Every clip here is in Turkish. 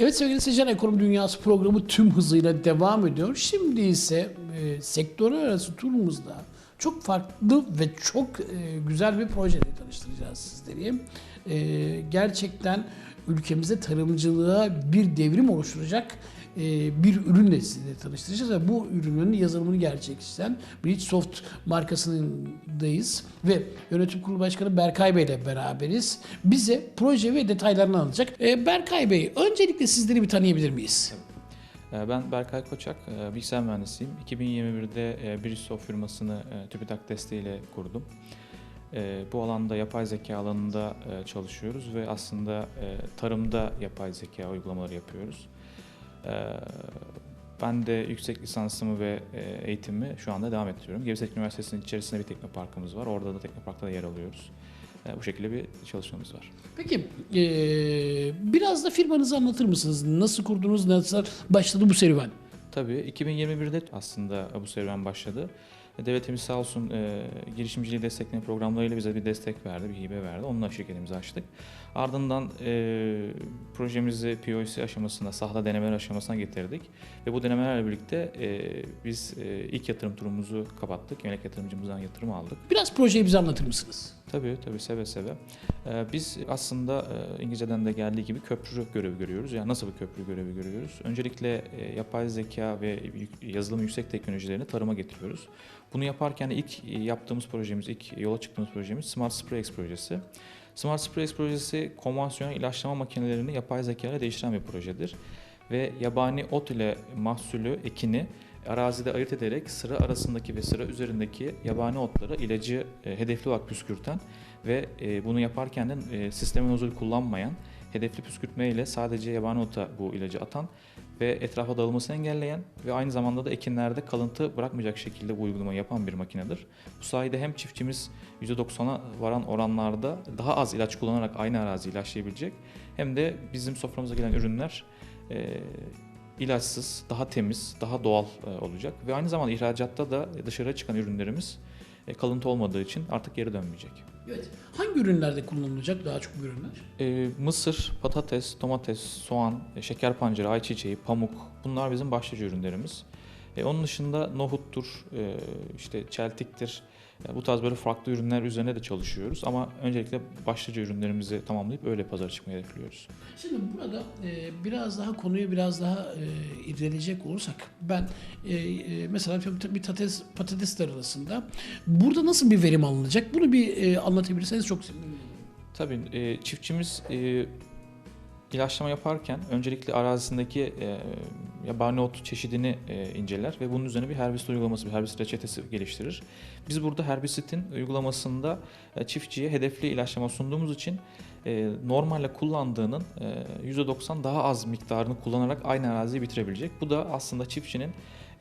Evet sevgili seyirciler Ekonomi Dünyası programı tüm hızıyla devam ediyor. Şimdi ise e, sektörler arası turumuzda çok farklı ve çok e, güzel bir projeyle tanıştıracağız sizleri. E, gerçekten ülkemizde tarımcılığa bir devrim oluşturacak e, bir ürünle sizinle tanıştıracağız ve bu ürünün yazılımını gerçekleştiren Bridge Soft markasındayız ve yönetim kurulu başkanı Berkay Bey ile beraberiz. Bize proje ve detaylarını anlatacak. E, Berkay Bey, öncelikle sizleri bir tanıyabilir miyiz? Ee, Ben Berkay Koçak, e, bilgisayar mühendisiyim. 2021'de e, Bridgesoft firmasını e, TÜBİTAK desteğiyle kurdum. E, Bu alanda yapay zeka alanında e, çalışıyoruz ve aslında e, tarımda yapay zeka uygulamaları yapıyoruz. E, Ben de yüksek lisansımı ve e, eğitimimi şu anda devam ettiriyorum. Gebze Üniversitesi'nin içerisinde bir teknoparkımız var. Orada da teknoparkta da yer alıyoruz. E, Bu şekilde bir çalışmamız var. Peki, e, biraz da firmanızı anlatır mısınız? Nasıl kurdunuz, nasıl başladı bu serüven? Tabii 2021'de aslında bu serüven başladı. Devletimiz sağ olsun e, girişimciliği destekleme programlarıyla bize bir destek verdi, bir hibe verdi. Onunla şirketimizi açtık. Ardından e, projemizi POC aşamasına, sahada denemeler aşamasına getirdik. Ve bu denemelerle birlikte e, biz e, ilk yatırım turumuzu kapattık. Yönelik yatırımcımızdan yatırım aldık. Biraz projeyi bize anlatır mısınız? Tabii tabii seve seve. Ee, biz aslında e, İngilizceden de geldiği gibi köprü görevi görüyoruz. Yani nasıl bir köprü görevi görüyoruz? Öncelikle e, yapay zeka ve yazılım yüksek teknolojilerini tarıma getiriyoruz. Bunu yaparken ilk e, yaptığımız projemiz, ilk yola çıktığımız projemiz Smart SprayX projesi. Smart SprayX projesi konvansiyonel ilaçlama makinelerini yapay zeka ile değiştiren bir projedir. Ve yabani ot ile mahsulü, ekini arazide ayırt ederek sıra arasındaki ve sıra üzerindeki yabani otlara ilacı e, hedefli olarak püskürten ve e, bunu yaparken de e, sisteme nozul kullanmayan, hedefli püskürtme ile sadece yabani ota bu ilacı atan ve etrafa dağılmasını engelleyen ve aynı zamanda da ekinlerde kalıntı bırakmayacak şekilde bu uygulamayı yapan bir makinedir. Bu sayede hem çiftçimiz %90'a varan oranlarda daha az ilaç kullanarak aynı araziyi ilaçlayabilecek hem de bizim soframıza gelen ürünler e, ilaçsız, daha temiz, daha doğal e, olacak ve aynı zamanda ihracatta da dışarı çıkan ürünlerimiz e, kalıntı olmadığı için artık geri dönmeyecek. Evet. Hangi ürünlerde kullanılacak daha çok bu ürünler? E, mısır, patates, domates, soğan, e, şeker pancarı, ayçiçeği, pamuk bunlar bizim başlıca ürünlerimiz. E, onun dışında nohuttur, e, işte çeltiktir, bu tarz böyle farklı ürünler üzerine de çalışıyoruz. Ama öncelikle başlıca ürünlerimizi tamamlayıp öyle pazara çıkmayı hedefliyoruz. Şimdi burada e, biraz daha konuyu biraz daha e, irdeleyecek olursak ben e, e, mesela bir patates patates tarlasında burada nasıl bir verim alınacak? Bunu bir e, anlatabilirseniz çok sevinirim. Tabii e, çiftçimiz e, ilaçlama yaparken öncelikle arazisindeki e, yabani ot çeşidini e, inceler ve bunun üzerine bir herbisit uygulaması, bir herbisit reçetesi geliştirir. Biz burada herbisitin uygulamasında e, çiftçiye hedefli ilaçlama sunduğumuz için e, normalde kullandığının e, %90 daha az miktarını kullanarak aynı araziyi bitirebilecek. Bu da aslında çiftçinin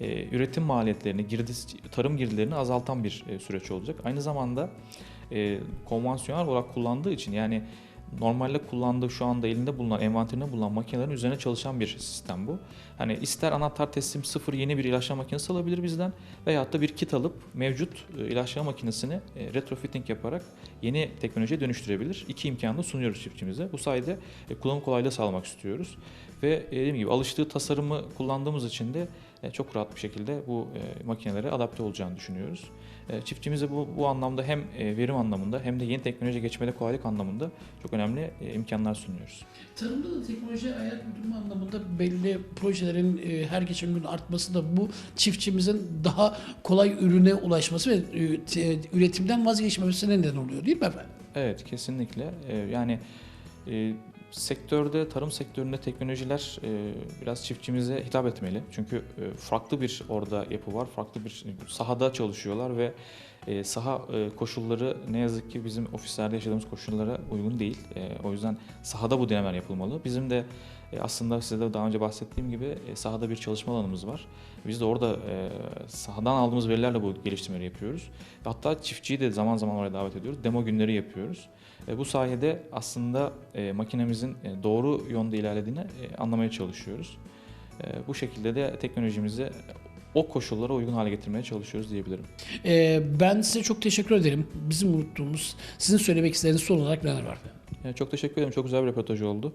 e, üretim maliyetlerini, girdi, tarım girdilerini azaltan bir e, süreç olacak. Aynı zamanda e, konvansiyonel olarak kullandığı için yani normalde kullandığı şu anda elinde bulunan, envanterinde bulunan makinelerin üzerine çalışan bir sistem bu. Hani ister anahtar teslim sıfır yeni bir ilaçlama makinesi alabilir bizden veyahut da bir kit alıp mevcut e, ilaçlama makinesini e, retrofitting yaparak yeni teknolojiye dönüştürebilir. İki imkanı da sunuyoruz çiftçimize. Bu sayede e, kullanım kolaylığı sağlamak istiyoruz. Ve dediğim gibi alıştığı tasarımı kullandığımız için de çok rahat bir şekilde bu e, makinelere adapte olacağını düşünüyoruz. E, Çiftçimize bu, bu anlamda hem e, verim anlamında hem de yeni teknolojiye geçmede kolaylık anlamında çok önemli e, imkanlar sunuyoruz. Tarımda da teknoloji ayak uydurma anlamında belli projelerin e, her geçen gün artması da bu çiftçimizin daha kolay ürüne ulaşması ve e, üretimden vazgeçmemesine neden oluyor değil mi efendim? Evet kesinlikle. E, yani e, sektörde, tarım sektöründe teknolojiler e, biraz çiftçimize hitap etmeli. Çünkü e, farklı bir orada yapı var, farklı bir sahada çalışıyorlar ve e, saha e, koşulları ne yazık ki bizim ofislerde yaşadığımız koşullara uygun değil. E, o yüzden sahada bu denemeler yapılmalı. Bizim de e, aslında size de daha önce bahsettiğim gibi e, sahada bir çalışma alanımız var. Biz de orada e, sahadan aldığımız verilerle bu geliştirmeleri yapıyoruz. Hatta çiftçiyi de zaman zaman oraya davet ediyoruz. Demo günleri yapıyoruz. E, bu sayede aslında e, makinemizin e, doğru yönde ilerlediğini e, anlamaya çalışıyoruz. E, bu şekilde de teknolojimizi o koşullara uygun hale getirmeye çalışıyoruz diyebilirim. E, ben size çok teşekkür ederim. Bizim unuttuğumuz, sizin söylemek istediğiniz son olarak neler var? E, çok teşekkür ederim. Çok güzel bir röportaj oldu.